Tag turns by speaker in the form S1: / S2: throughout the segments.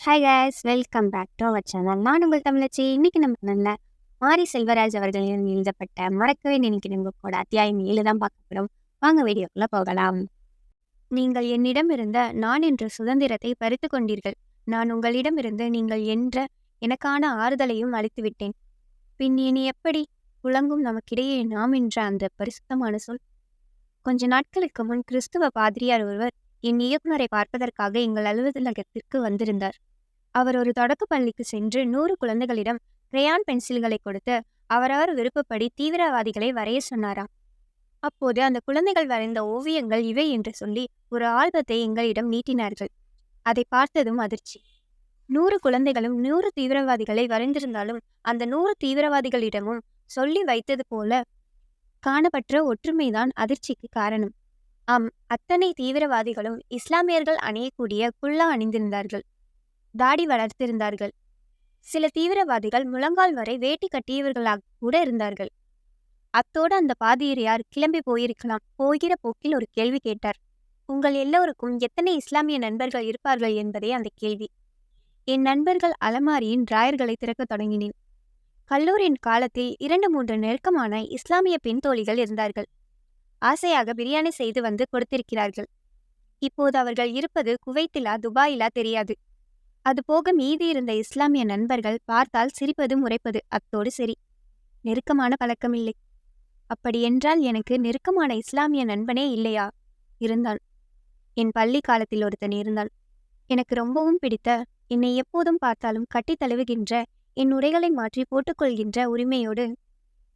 S1: Hi guys welcome back to our channel நான் உங்கள் தமிழச்சி. இன்னைக்கு நம்ம நல்ல மாரி செல்வராஜ் அவர்களின் எழுதப்பட்ட மறக்கவே நினைக்கிறேன் கூட அத்தியாயம் ஏழு தான் பார்க்க போகிறோம் வாங்க வீடியோக்குள்ள போகலாம். நீங்கள் என்னிடமிருந்த நான் என்ற சுதந்திரத்தை பறித்து கொண்டீர்கள். நான் உங்களிடமிருந்து நீங்கள் என்ற எனக்கான ஆறுதலையும் அளித்து விட்டேன். பின் இனி எப்படி புலங்கும் நமக்கிடையே நாம் என்ற அந்த பரிசுத்தமான சொல்? கொஞ்ச நாட்களுக்கு முன் கிறிஸ்துவ பாதிரியார் ஒருவர் என் இயக்குநரை பார்ப்பதற்காக எங்கள் அலுவலகத்திற்கு வந்திருந்தார். அவர் ஒரு தொடக்க பள்ளிக்கு சென்று நூறு குழந்தைகளிடம் கிரையான் பென்சில்களை கொடுத்து அவரவர் விருப்பப்படி தீவிரவாதிகளை வரைய சொன்னாராம். அப்போது அந்த குழந்தைகள் வரைந்த ஓவியங்கள் இவை என்று சொல்லி ஒரு ஆல்பத்தை எங்களிடம் நீட்டினார்கள். அதை பார்த்ததும் அதிர்ச்சி. நூறு குழந்தைகளும் நூறு தீவிரவாதிகளை வரைந்திருந்தாலும் அந்த நூறு தீவிரவாதிகளிடமும் சொல்லி வைத்தது போல காணப்பட்ட ஒற்றுமைதான் அதிர்ச்சிக்கு காரணம். ஆம் அத்தனை தீவிரவாதிகளும் இஸ்லாமியர்கள் அணியக்கூடிய குல்லா அணிந்திருந்தார்கள். தாடி வளர்த்திருந்தார்கள். சில தீவிரவாதிகள் முழங்கால் வரை வேட்டி கட்டியவர்களாக கூட இருந்தார்கள். அத்தோடு அந்த பாதிரியார் கிளம்பி போயிருக்கலாம் போகிற போக்கில் ஒரு கேள்வி கேட்டார். உங்கள் எல்லோருக்கும் எத்தனை இஸ்லாமிய நண்பர்கள் இருப்பார்கள்? என்பதே அந்த கேள்வி. என் நண்பர்கள் அலமாரியின் டிராயர்களை திறக்கத் தொடங்கினேன். கல்லூரியின் காலத்தில் இரண்டு மூன்று நெருக்கமான இஸ்லாமிய பெண் தோழிகள் இருந்தார்கள். ஆசையாக பிரியாணி செய்து வந்து கொடுத்திருக்கிறார்கள். இப்போது அவர்கள் இருப்பது குவைத்திலா துபாயிலா தெரியாது. அது போக மீதி இருந்த இஸ்லாமிய நண்பர்கள் பார்த்தால் சிரிப்பது முறைப்பது அத்தோடு சரி. நெருக்கமான பழக்கமில்லை அப்படியென்றால் எனக்கு நெருக்கமான இஸ்லாமிய நண்பனே இல்லையா? இருந்தான் என் பள்ளி காலத்தில் ஒருத்தன் இருந்தான் எனக்கு ரொம்பவும் பிடித்த என்னை எப்போதும் பார்த்தாலும் கட்டி தழுவுகின்ற என் உடைகளை மாற்றி போட்டுக்கொள்கின்ற உரிமையோடு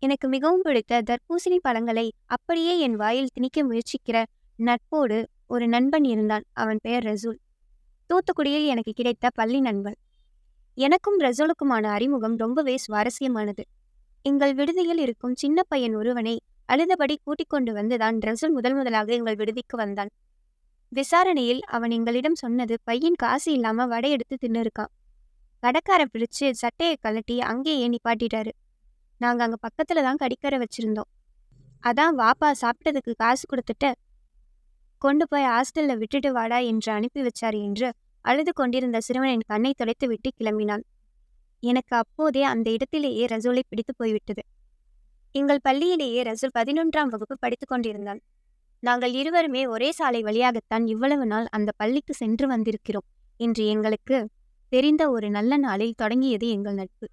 S1: எனக்கு மிகவும் பிடித்த தர்பூசணி பழங்களை அப்படியே என் வாயில் திணிக்க முயற்சிக்கிற நட்போடு ஒரு நண்பன் இருந்தான். அவன் பெயர் ரசூல். தூத்துக்குடியில் எனக்கு கிடைத்த பள்ளி நண்பன். எனக்கும் ரசூலுக்குமான அறிமுகம் ரொம்பவே சுவாரஸ்யமானது. எங்கள் விடுதியில் இருக்கும் சின்ன பையன் ஒருவனை அழுதபடி கூட்டிக் கொண்டு வந்துதான் ரசூல் முதல் முதலாக எங்கள் விடுதிக்கு வந்தான். விசாரணையில் அவன் எங்களிடம் சொன்னது பையன் காசு இல்லாம வடை எடுத்து தின்னுருக்கான். கடைக்கார பிடிச்சு சட்டையை கழட்டி அங்கேயே நிப்பாட்டிட்டாரு. நாங்க அங்க பக்கத்துல தான் கடிக்கரை வச்சிருந்தோம். அதான் வாப்பா சாப்பிட்டதுக்கு காசு கொடுத்துட்டு கொண்டு போய் ஹாஸ்டல்ல விட்டுட்டு வாடா என்று அனுப்பி வச்சார் என்று அழுது கொண்டிருந்த சிறுவனின் கண்ணை துடைத்து விட்டு கிளம்பினான். எனக்கு அப்போதே அந்த இடத்திலேயே ரசூலை பிடித்து போய்விட்டது. எங்கள் பள்ளியிலேயே ரசூல் பதினொன்றாம் வகுப்பு படித்துக் கொண்டிருந்தான். நாங்கள் இருவருமே ஒரே சாலை வழியாகத்தான் இவ்வளவு நாள் அந்த பள்ளிக்கு சென்று வந்திருக்கிறோம் என்று எங்களுக்கு தெரிந்த ஒரு நல்ல நாளில் தொடங்கியது எங்கள் நட்பு.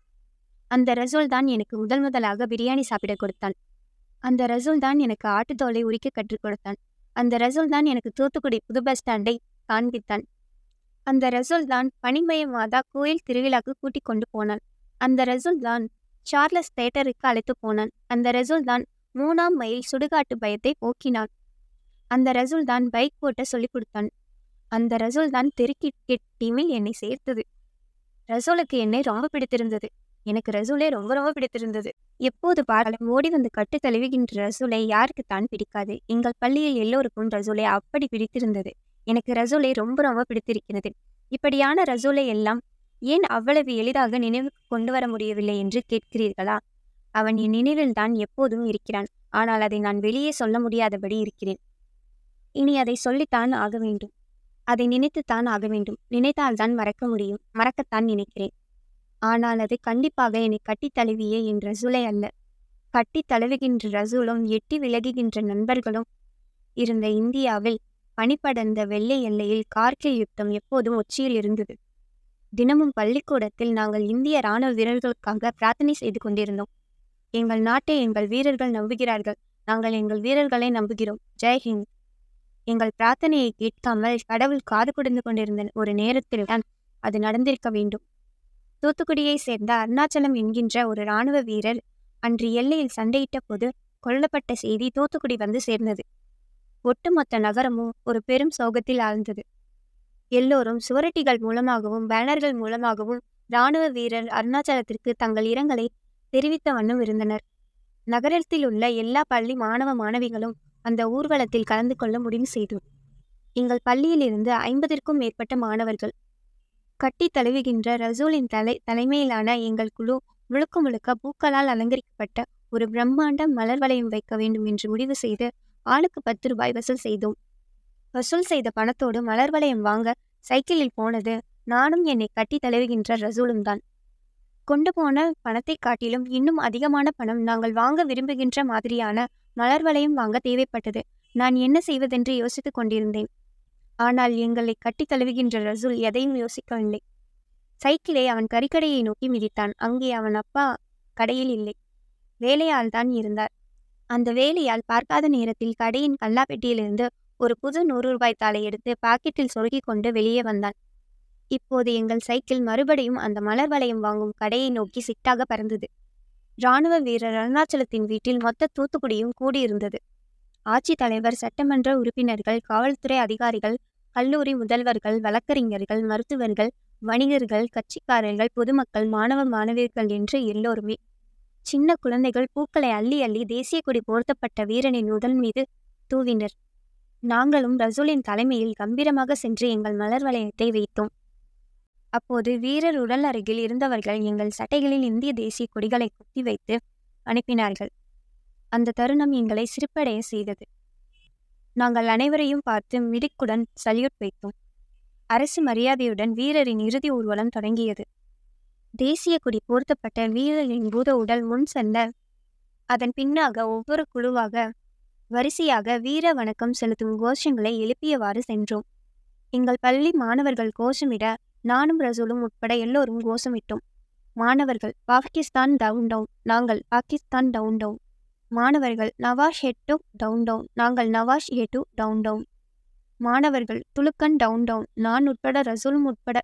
S1: அந்த ரசோல் தான் எனக்கு முதல் முதலாக பிரியாணி சாப்பிட கொடுத்தான். அந்த ரசூல் தான் எனக்கு ஆட்டுத்தோலை உரிக்க கற்றுக் கொடுத்தான். அந்த ரசூல் தான் எனக்கு தூத்துக்குடி புது பஸ் ஸ்டாண்டை காண்பித்தான். அந்த ரசோல் தான் பனிமய மாதா கோயில் திருவிழாக்கு கூட்டிக் கொண்டு போனான். அந்த ரசோல் தான் சார்லஸ் தேட்டருக்கு அழைத்து போனான். அந்த ரசூல் தான் மூணாம் மைல் சுடுகாட்டு பயத்தை போக்கினான். அந்த ரசூல் தான் பைக் ஓட்ட சொல்லிக் கொடுத்தான். அந்த ரசூல் தான் தெருக்கிட் டீமில் என்னை சேர்த்தது. ரசூலுக்கு என்னை ரொம்ப பிடித்திருந்தது. எனக்கு ரசூலே ரொம்ப ரொம்ப பிடித்திருந்தது. எப்போது பார்த்தாலும் ஓடி வந்து கட்டு தழுவுகின்ற ரசூலை யாருக்குத்தான் பிடிக்காது? எங்கள் பள்ளியில் எல்லோருக்கும் ரசூலை அப்படி பிடித்திருந்தது. எனக்கு ரசூலை ரொம்ப ரொம்ப பிடித்திருக்கிறது. இப்படியான ரசூலை எல்லாம் ஏன் அவ்வளவு எளிதாக நினைவுக்கு கொண்டு வர முடியவில்லை என்று கேட்கிறீர்களா? அவன் என் நினைவில் தான் எப்போதும் இருக்கிறான். ஆனால் அதை நான் வெளியே சொல்ல முடியாதபடி இருக்கிறேன். இனி அதை சொல்லித்தான் ஆக வேண்டும். அதை நினைத்துத்தான் ஆக வேண்டும். நினைத்தால்தான் மறக்க முடியும். மறக்கத்தான் நினைக்கிறேன். ஆனால் அது கண்டிப்பாக என்னை கட்டித் தழுவிய என் ரசூலை அல்ல. கட்டி தழுவுகின்ற ரசூலும் எட்டி விலகுகின்ற நண்பர்களும் இருந்த இந்தியாவில் பனிப்படர்ந்த வெள்ளை எல்லையில் கார்கில் யுத்தம் எப்போதும் உச்சியில் இருந்தது. தினமும் பள்ளிக்கூடத்தில் நாங்கள் இந்திய இராணுவ வீரர்களுக்காக பிரார்த்தனை செய்து கொண்டிருந்தோம். எங்கள் நாட்டை எங்கள் வீரர்கள் நம்புகிறார்கள். நாங்கள் எங்கள் வீரர்களை நம்புகிறோம். ஜெய்ஹிந்த் எங்கள் பிரார்த்தனையை கேட்காமல் கடவுள் காது கொடுத்து கொண்டிருந்த ஒரு நேரத்தில் தான் அது நடந்திருக்க வேண்டும். தூத்துக்குடியை சேர்ந்த அருணாச்சலம் என்கின்ற ஒரு இராணுவ வீரர் அன்று எல்லையில் சண்டையிட்ட போது கொல்லப்பட்ட செய்தி தூத்துக்குடி வந்து சேர்ந்தது. ஒட்டுமொத்த நகரமும் ஒரு பெரும் சோகத்தில் ஆழ்ந்தது. எல்லோரும் சுவரட்டிகள் மூலமாகவும் பேனர்கள் மூலமாகவும் இராணுவ வீரர் அருணாச்சலத்திற்கு தங்கள் இரங்கலை தெரிவித்த வண்ணம் இருந்தனர். நகரத்தில் உள்ள எல்லா பள்ளி மாணவ மாணவிகளும் அந்த ஊர்வலத்தில் கலந்து கொள்ள முடிவு செய்தோம். எங்கள் பள்ளியிலிருந்து ஐம்பதிற்கும் மேற்பட்ட மாணவர்கள் கட்டி தழுவுகின்ற ரசூலின் தலை தலைமையிலான எங்கள் குழு முழுக்க முழுக்க பூக்களால் அலங்கரிக்கப்பட்ட ஒரு பிரம்மாண்ட மலர் வளையம் வைக்க வேண்டும் என்று முடிவு செய்து ஆளுக்கு பத்து ரூபாய் வசூல் செய்தோம். வசூல் செய்த பணத்தோடு மலர் வளையம் வாங்க சைக்கிளில் போனது நானும் என்னை கட்டி தழுவுகின்ற ரசூலும் தான். கொண்டு போன பணத்தை காட்டிலும் இன்னும் அதிகமான பணம் நாங்கள் வாங்க விரும்புகின்ற மாதிரியான மலர் வளையம் வாங்க தேவைப்பட்டது. நான் என்ன செய்வதென்று யோசித்துக் கொண்டிருந்தேன். ஆனால் எங்களை கட்டி தழுவுகின்ற ரசூல் எதையும் யோசிக்கவில்லை. சைக்கிளை அவன் கறிக்கடையை நோக்கி மிதித்தான். அங்கே அவன் அப்பா கடையில் இல்லை. வேலையால் தான் இருந்தார். அந்த வேலையால் பார்க்காத நேரத்தில் கடையின் கல்லாப்பெட்டியிலிருந்து ஒரு புது நூறு ரூபாய் தாளை எடுத்து பாக்கெட்டில் சொருகிக் கொண்டு வெளியே வந்தான். இப்போது எங்கள் சைக்கிள் மறுபடியும் அந்த மலர் வளையம் வாங்கும் கடையை நோக்கி சிட்டாக பறந்தது. இராணுவ வீரர் அருணாச்சலத்தின் வீட்டில் மொத்த தூத்துக்குடியும் கூடியிருந்தது. ஆட்சித் தலைவர் சட்டமன்ற உறுப்பினர்கள் காவல்துறை அதிகாரிகள் கல்லூரி முதல்வர்கள் வழக்கறிஞர்கள் மருத்துவர்கள் வணிகர்கள் கட்சிக்காரர்கள் பொதுமக்கள் மாணவ மாணவியர்கள் என்று எல்லோருமே சின்ன குழந்தைகள் பூக்களை அள்ளி அள்ளி தேசிய கொடி போர்த்தப்பட்ட வீரனின் உடல் மீது தூவினர். நாங்களும் ரசூலின் தலைமையில் கம்பீரமாக சென்று எங்கள் மலர் வளையத்தை வைத்தோம். அப்போது வீரர் உடல் அருகில் இருந்தவர்கள் எங்கள் சட்டைகளில் இந்திய தேசிய கொடிகளை குத்தி வைத்து அனுப்பினார்கள். அந்த தருணம் எங்களை சிரிப்படைய செய்தது. நாங்கள் அனைவரையும் பார்த்து மிடுக்குடன் சல்யூட் வைத்தோம். அரசு மரியாதையுடன் வீரரின் இறுதி ஊர்வலம் தொடங்கியது. தேசிய கொடி போர்த்தப்பட்ட வீரரின் பூத உடல் முன் செல்ல அதன் பின்னாக ஒவ்வொரு குழுவாக வரிசையாக வீர வணக்கம் செலுத்தும் கோஷங்களை எழுப்பியவாறு சென்றோம். எங்கள் பள்ளி மாணவர்கள் கோஷமிட நானும் ரசூலும் உட்பட எல்லோரும் கோஷமிட்டோம். மாணவர்கள் பாகிஸ்தான் டவுன் டவுன் நாங்கள் பாகிஸ்தான் டவுன் டவுன் மாணவர்கள் Nawaz head to down down. நாங்கள் Nawaz a to down down. மாணவர்கள் துலுக்கன் டவுன் டவுன். நான் உட்பட ரசூலும் உட்பட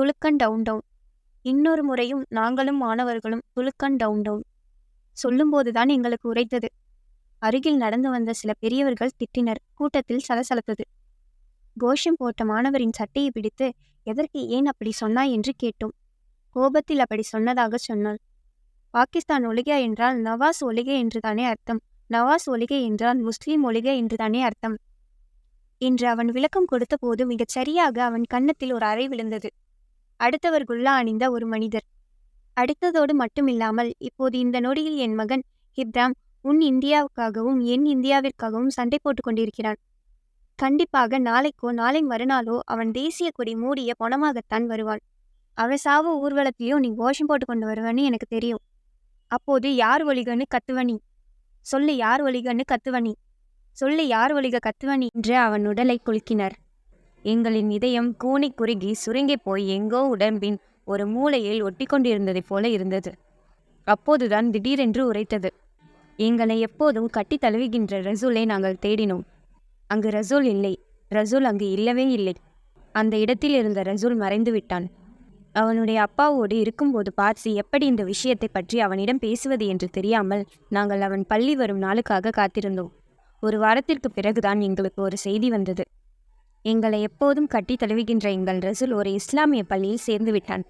S1: துலுக்கன் டவுன் டவுன். இன்னொரு முறையும் நாங்களும் மாணவர்களும் துலுக்கன் டவுன் டவுன். சொல்லும்போதுதான் எங்களுக்கு உரைத்தது. அருகில் நடந்து வந்த சில பெரியவர்கள் திட்டினர். கூட்டத்தில் சலசலத்தது. கோஷம் போட்ட மாணவரின் சட்டையை பிடித்து எதற்கு ஏன் அப்படி சொன்னாய்? என்று கேட்டோம். கோபத்தில் அப்படி சொன்னதாக சொன்னாள். பாகிஸ்தான் ஒளிகை என்றால் நவாஸ் ஒளிகை என்றுதானே அர்த்தம். நவாஸ் ஒளிகை என்றால் முஸ்லீம் ஒளிகை என்றுதானே அர்த்தம். என்று அவன் விளக்கம் கொடுத்த போது மிகச் சரியாக அவன் கன்னத்தில் ஒரு அறை விழுந்தது. அடுத்தவர் குல்லா அணிந்த ஒரு மனிதர். அடுத்ததோடு மட்டுமில்லாமல் இப்போது இந்த நொடியில் என் மகன் இப்ராம் உன் இந்தியாவுக்காகவும் என் இந்தியாவிற்காகவும் சண்டை போட்டுக் கொண்டிருக்கிறான். கண்டிப்பாக நாளைக்கோ நாளை மறுநாளோ அவன் தேசிய கொடி மூடிய பொணமாகத்தான் வருவான். அவன் சாவு ஊர்வலத்திலேயோ நீ கோஷம் போட்டு கொண்டு வருவன்னு எனக்கு தெரியும். அப்போது யார் ஒளிகன்னு கத்துவனி சொல்லு யார் ஒளிகன்னு கத்துவனி சொல்லு யார் ஒழிக கத்துவனி என்று அவன் உடலை குலுக்கினர். எங்களின் இதயம் கூனி குறுகி சுருங்கி போய் எங்கோ உடம்பின் ஒரு மூலையில் ஒட்டி கொண்டிருந்ததைப் போல இருந்தது. அப்போதுதான் திடீரென்று உரைத்தது. எங்களை எப்போதும் கட்டி தழுவுகின்ற ரசூலை நாங்கள் தேடினோம். அங்கு ரசூல் இல்லை. ரசூல் அங்கு இல்லவே இல்லை. அந்த இடத்தில் இருந்த ரசூல் மறைந்து விட்டான் அவனுடைய அப்பாவோடு இருக்கும்போது பார்சி எப்படி இந்த விஷயத்தை பற்றி அவனிடம் பேசுவது என்று தெரியாமல் நாங்கள் அவன் பள்ளி வரும் நாளுக்காக காத்திருந்தோம். ஒரு வாரத்திற்கு பிறகுதான் எங்களுக்கு ஒரு செய்தி வந்தது. எங்களை எப்போதும் கட்டி தழுவுகின்ற எங்கள் ரசூல் ஒரு இஸ்லாமிய பள்ளியில் சேர்ந்து விட்டான்.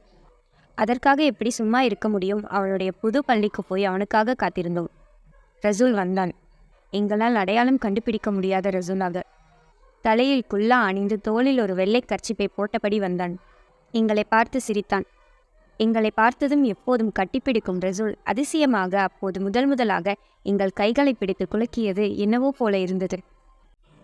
S1: அதற்காக எப்படி சும்மா இருக்க முடியும்? அவனுடைய புது பள்ளிக்கு போய் அவனுக்காக காத்திருந்தோம். ரசூல் வந்தான். எங்களால் அடையாளம் கண்டுபிடிக்க முடியாத ரசூலாக தலையில் குல்லா அணிந்து தோளில் ஒரு வெள்ளை கர்ச்சிப்பை போட்டபடி வந்தான். எங்களை பார்த்து சிரித்தான். எங்களை பார்த்ததும் எப்போதும் கட்டிப்பிடிக்கும் ரசூல் அதிசயமாக அப்போது முதல் முதலாக எங்கள் கைகளை பிடித்து குலுக்கியது என்னவோ போல இருந்தது.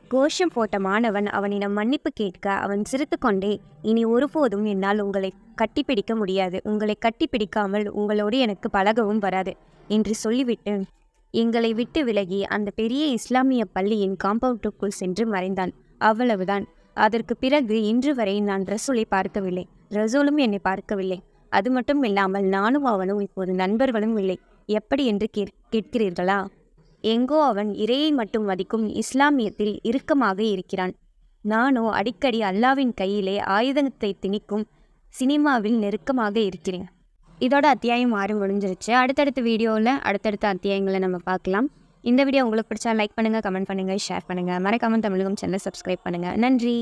S1: கோஷம் போட்ட மாணவன் அவனிடம் மன்னிப்பு கேட்க அவன் சிரித்துக்கொண்டே இனி ஒருபோதும் என்னால் உங்களை கட்டிப்பிடிக்க முடியாது. உங்களை கட்டிப்பிடிக்காமல் உங்களோடு எனக்கு பழகவும் வராது என்று சொல்லிவிட்டு எங்களை விட்டு விலகி அந்த பெரிய இஸ்லாமிய பள்ளியின் காம்பவுண்டுக்குள் சென்று மறைந்தான். அவ்வளவுதான். அதற்கு பிறகு இன்று வரை நான் ரசூலை பார்க்கவில்லை. ரசூலும் என்னை பார்க்கவில்லை. அது மட்டும் இல்லாமல் நானும் அவனும் இப்போது நண்பர்களும் இல்லை. எப்படி என்று கே கேட்கிறீர்களா? எங்கோ அவன் இறையை மட்டும் மதிக்கும் இஸ்லாமியத்தில் இறுக்கமாக இருக்கிறான். நானோ அடிக்கடி அல்லாவின் கையிலே ஆயுதத்தை திணிக்கும் சினிமாவில் நெருக்கமாக இருக்கிறேன். இதோட அத்தியாயம் ஆறு முடிஞ்சிருச்சு. அடுத்தடுத்த வீடியோவில் அடுத்தடுத்த அத்தியாயங்களை நம்ம பார்க்கலாம். இந்த வீடியோ உங்களுக்கு பிடிச்சா லைக் பண்ணுங்கள் கமெண்ட் பண்ணுங்கள் ஷேர் பண்ணுங்கள் மறக்காமல் தமிழகம் சேனலை சப்ஸ்கிரைப் பண்ணுங்கள் நன்றி!